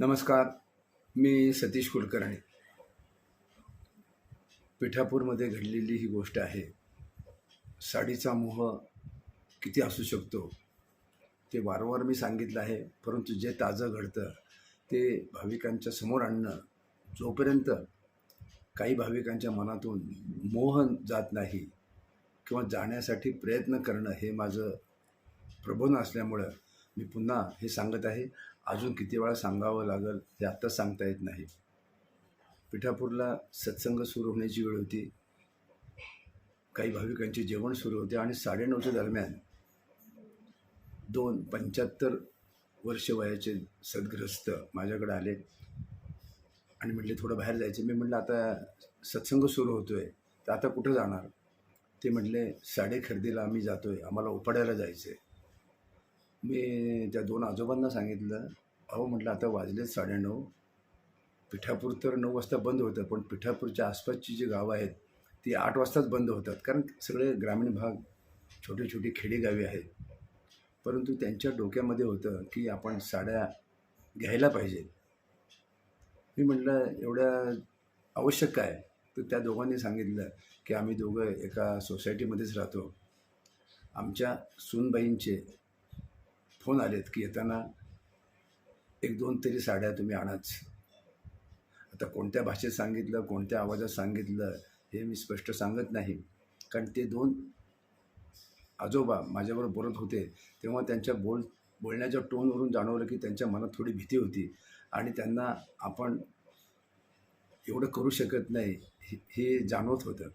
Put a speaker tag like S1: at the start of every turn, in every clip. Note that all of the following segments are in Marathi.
S1: नमस्कार मी सतीश कुलकर्णी पिठापूरमध्ये घडलेली ही गोष्ट आहे. साडीचा मोह किती असू शकतो ते वारंवार मी सांगितलं आहे परंतु जे ताजं घडतं ते भाविकांच्या समोर आणणं जोपर्यंत काही भाविकांच्या मनातून मोह जात नाही किंवा जाण्यासाठी प्रयत्न करणं हे माझं प्रबोधन असल्यामुळं मी पुन्हा हे सांगत आहे. अजून किती वेळा सांगावं लागेल हे आत्ता सांगता येत नाही. पिठापूरला सत्संग सुरू होण्याची वेळ होती. काही भाविकांचे जेवण सुरू होते आणि साडेनऊच्या दरम्यान दोन पंच्याहत्तर वर्ष वयाचे सद्ग्रस्त माझ्याकडे आले आणि म्हटले थोडं बाहेर जायचं. मी म्हटलं आता सत्संग सुरू होतो आहे तर आता कुठं जाणार? ते म्हटले साडे खरेदीला आम्ही जातो आहे आम्हाला उपाड्याला जायचं आहे मी त्या दोन आजोबांना सांगितलं अहो म्हटलं आता वाजलेत साडेनऊ. पिठापूर तर नऊ वाजता बंद होतं पण पिठापूरच्या आसपासची जी गावं आहेत ती आठ वाजताच बंद होतात. कारण सगळे ग्रामीण भाग छोटे छोटी खेडेगावी आहेत. परंतु त्यांच्या डोक्यामध्ये होतं की आपण साड्या घ्यायला पाहिजे मी म्हटलं एवढ्या आवश्यक काय? तर त्या दोघांनी सांगितलं की आम्ही दोघं एका सोसायटीमध्येच राहतो. आमच्या सूनबाईंचे फोन आलेत की येताना एक दोन तरी साड्या तुम्ही आणाच. आता कोणत्या भाषेत सांगितलं कोणत्या आवाजात सांगितलं हे मी स्पष्ट सांगत नाही. कारण ते दोन आजोबा माझ्याबरोबर बोलत होते तेव्हा त्यांच्या बोल बोलण्याच्या टोनवरून जाणवलं की त्यांच्या मनात थोडी भीती होती. आणि त्यांना आपण एवढं करू शकत नाही हे- हे जाणवत होतं.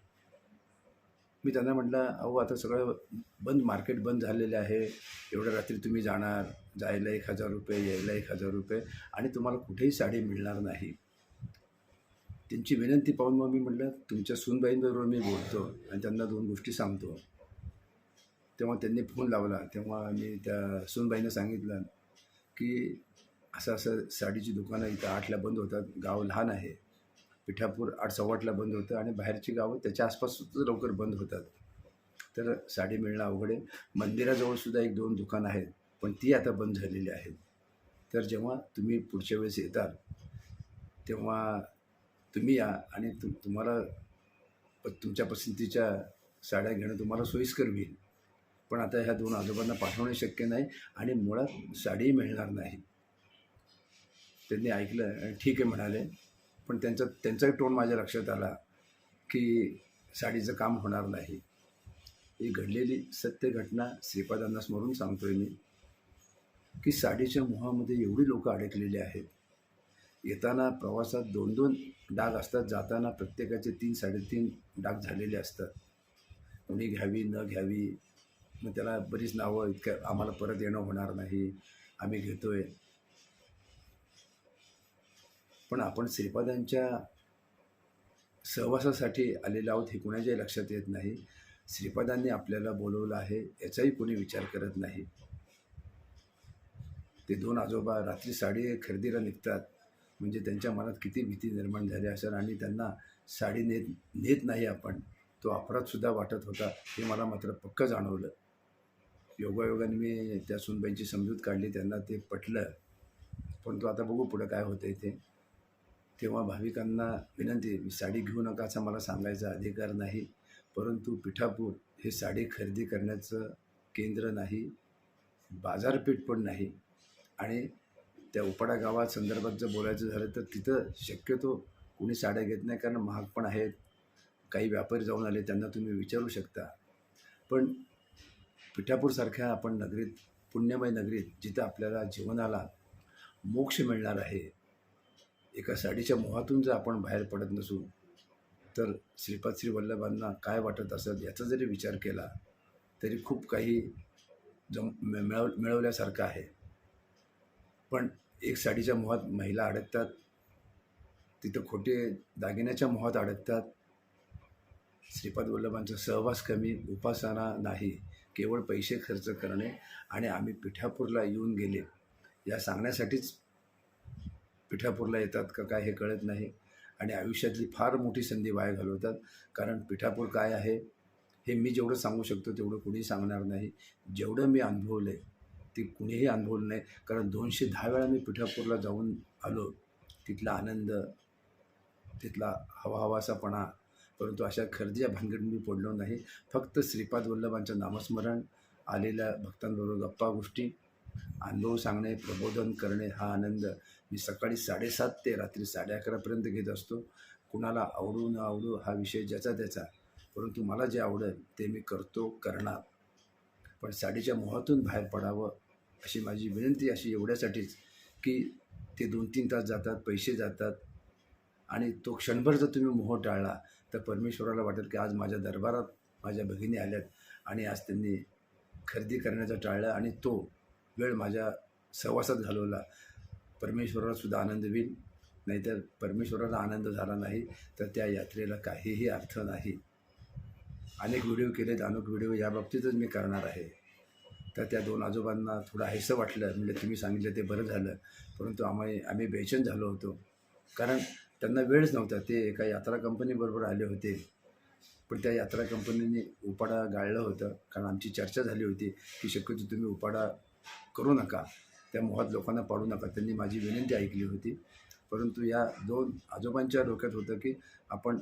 S1: मी त्यांना म्हटलं अहो आता सगळं बंद मार्केट बंद झालेलं आहे. एवढ्या रात्री तुम्ही जाणार जायला एक हजार रुपये यायला एक हजार रुपये आणि तुम्हाला कुठेही साडी मिळणार नाही. त्यांची विनंती पाहून मग मी म्हटलं तुमच्या सूनबाईंबरोबर मी बोलतो आणि त्यांना दोन गोष्टी सांगतो. तेव्हा त्यांनी फोन लावला. तेव्हा मी त्या सूनबाईंना सांगितलं की असं असं साडीची दुकानं इथं आठला बंद होतात. गाव लहान आहे. पिठापूर आठ सव्वाटला बंद होतं आणि बाहेरची गावं त्याच्या आसपासच लवकर बंद होतात. तर साडी मिळणं अवघड आहे. मंदिराजवळसुद्धा एक दोन दुकानं आहेत पण ती आता बंद झालेली आहेत. तर जेव्हा तुम्ही पुढच्या वेळेस येताल तेव्हा तुम्ही या आणि तु तुम्हाला प तुमच्या पसंतीच्या साड्या घेणं तुम्हाला सोयीस्कर होईल. पण आता ह्या दोन आजोबांना पाठवणे शक्य नाही आणि मुळात साडीही मिळणार नाही. त्यांनी ऐकलं आणि ठीक आहे म्हणाले. पण त्यांचा त्यांचाही टोन माझ्या लक्षात आला की साडीचं काम होणार नाही. ही घडलेली सत्य घटना श्रीपादांना स्मरून सांगतोय मी की साडीच्या मोहामध्ये एवढी लोकं अडकलेली आहेत. येताना प्रवासात दोन दोन डाग असतात जाताना प्रत्येकाचे तीन साडेतीन डाग झालेले असतात. कोणी घ्यावी न घ्यावी मग त्याला बरीच नावं इतक्या आम्हाला परत येणं होणार नाही. आम्ही घेतो आहे पण आपण श्रीपादांच्या सहवासासाठी आलेलो आहोत हे कुणाच्याही लक्षात येत नाही. श्रीपादांनी आपल्याला बोलवलं आहे याचाही कोणी विचार करत नाही. ते दोन आजोबा रात्री साडी खरेदीला निघतात. म्हणजे त्यांच्या मनात किती भीती निर्माण झाली असेल आणि त्यांना साडी नेत नेत नाही आपण. तो अपराधसुद्धा वाटत होता हे मला मात्र पक्क जाणवलं. योगायोगाने मी त्या सुनबाईंची समजूत काढली त्यांना ते पटलं. पण तो आता बघू पुढं काय होतं ते. तेव्हा भाविकांना विनंती मी साडी घेऊ नका असा मला सांगायचा अधिकार नाही. परंतु पिठापूर हे साडी खरेदी करण्याचं केंद्र नाही बाजारपेठ पण नाही. आणि त्या उपाडा गावात संदर्भात जर बोलायचं झालं तर तिथं शक्यतो कोणी साड्या घेत नाही कारण महाग पण आहेत. काही व्यापारी जाऊन आले त्यांना तुम्ही विचारू शकता. पण पिठापूरसारख्या आपण नगरीत पुण्यमय नगरीत जिथं आपल्याला जीवनाला मोक्ष मिळणार आहे एका साडीच्या मोहातून जर आपण बाहेर पडत नसू तर श्रीपाद श्री वल्लभांना काय वाटत असेल याचा जरी विचार केला तरी खूप काही जम मिळव मिळवल्यासारखं आहे. पण एक साडीच्या मोहात महिला अडकतात तिथं खोटे दागिन्याच्या मोहात अडकतात. श्रीपाद वल्लभांचा सहवास कमी उपासना नाही केवळ पैसे खर्च करणे आणि आम्ही पिठापूरला येऊन गेले या सांगण्यासाठीच पिठापूरला येतात का काय हे कळत नाही. आणि आयुष्यातली फार मोठी संधी वाया घालवतात. कारण पिठापूर काय आहे हे मी जेवढं सांगू शकतो तेवढं कुणी सांगणार नाही. जेवढं मी अनुभवलं आहे ती कुणीही अनुभवलं नाही. कारण दोनशे दहा वेळा मी पिठापूरला जाऊन आलो. तिथला आनंद तिथला हवाहवासापणा परंतु अशा खरेदीच्या भानगडीत मी पडलो नाही. फक्त श्रीपाद वल्लभांचं नामस्मरण आलेल्या भक्तांबरोबर गप्पा गोष्टी अनुभव सांगणे प्रबोधन करणे हा आनंद मी सकाळी साडेसात ते रात्री साडे अकरापर्यंत घेत असतो. कुणाला आवडू न आवडू हा विषय ज्याचा त्याचा. परंतु मला जे आवडेल ते मी करतो करणार. पण साडीच्या मोहातून बाहेर पडावं अशी माझी विनंती अशी एवढ्यासाठीच की ते दोन तीन तास जातात पैसे जातात. आणि तो क्षणभर जर तुम्ही मोह टाळला तर परमेश्वराला वाटेल की आज माझ्या दरबारात माझ्या भगिनी आल्यात. आणि आज त्यांनी खरेदी करण्याचं टाळलं आणि तो वेळ माझ्या सहवासात घालवला. परमेश्वरालासुद्धा आनंद होईल. नाहीतर परमेश्वराला आनंद झाला नाही तर त्या यात्रेला काहीही अर्थ नाही. अनेक व्हिडिओ केलेत. अनेक व्हिडिओ या बाबतीतच मी करणार आहे. तर त्या दोन आजोबांना थोडं हायसं वाटलं. म्हणजे तुम्ही सांगितलं ते बरं झालं. परंतु आम्ही आम्ही बेचैन झालो होतो. कारण त्यांना वेळच नव्हता. ते एका यात्रा कंपनीबरोबर आले होते. पण त्या यात्रा कंपनीने उपाडा गाळलं होतं. कारण आमची चर्चा झाली होती की शक्यतो तुम्ही उपाडा करू नका. त्या मोहात लोकांना पाडू नका. त्यांनी माझी विनंती ऐकली होती. परंतु या दोन आजोबांच्या डोक्यात होतं की आपण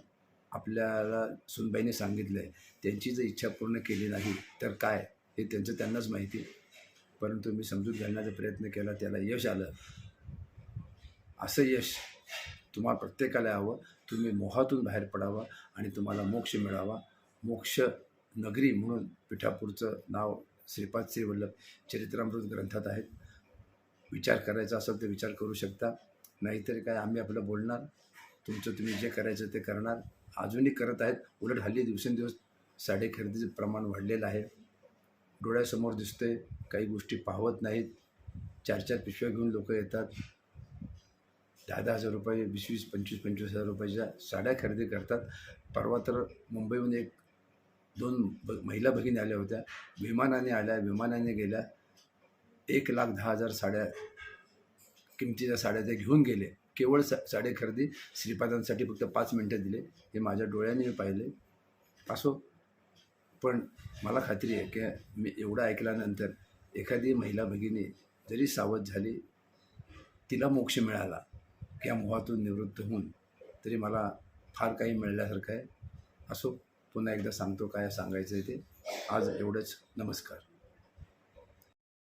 S1: आपल्याला सुनबाईने सांगितलं आहे त्यांची जर इच्छा पूर्ण केली नाही तर काय? हे त्यांचं त्यांनाच माहिती. परंतु मी समजून घालण्याचा प्रयत्न केला. त्याला यश आलं. असं यश तुम्हाला प्रत्येकाला यावं. तुम्ही मोहातून बाहेर पडावं आणि तुम्हाला मोक्ष मिळावा. मोक्ष नगरी म्हणून पिठापूरचं नाव श्रीपाद श्री वल्लभ चरित्रामृत ग्रंथात आहेत. विचार करायचा असेल तर विचार करू शकता. नाहीतर काय आम्ही आपलं बोलणार तुमचं तुम्ही जे करायचं ते करणार. अजूनही करत आहेत. उलट हल्ली दिवसेंदिवस साडे खरेदीचं प्रमाण वाढलेलं आहे. डोळ्यासमोर दिसतंय काही गोष्टी पाहत नाहीत. चार चार पिशव्या घेऊन लोक येतात. दहा दहा हजार रुपये वीस वीस पंचवीस पंचवीस हजार रुपयाच्या साड्या खरेदी करतात. परवा तर मुंबईहून एक दोन ब महिला भगिनी आल्या होत्या. विमानाने आल्या विमानाने गेल्या. एक लाख दहा हजार साड्या किमतीच्या साड्या त्या घेऊन गेले. केवळ सा साडे खरेदी श्रीपादांसाठी फक्त पाच मिनटं दिले. हे माझ्या डोळ्याने मी पाहिले. असो. पण मला खात्री आहे की मी एवढं ऐकल्यानंतर एखादी महिला भगिनी जरी सावध झाली तिला मोक्ष मिळाला या मोहातून निवृत्त होऊन तरी मला फार काही मिळाल्यासारखं आहे. असो. पुन्हा एकदा सांगतो काय सांगायचं आहे ते. आज एवढंच. नमस्कार.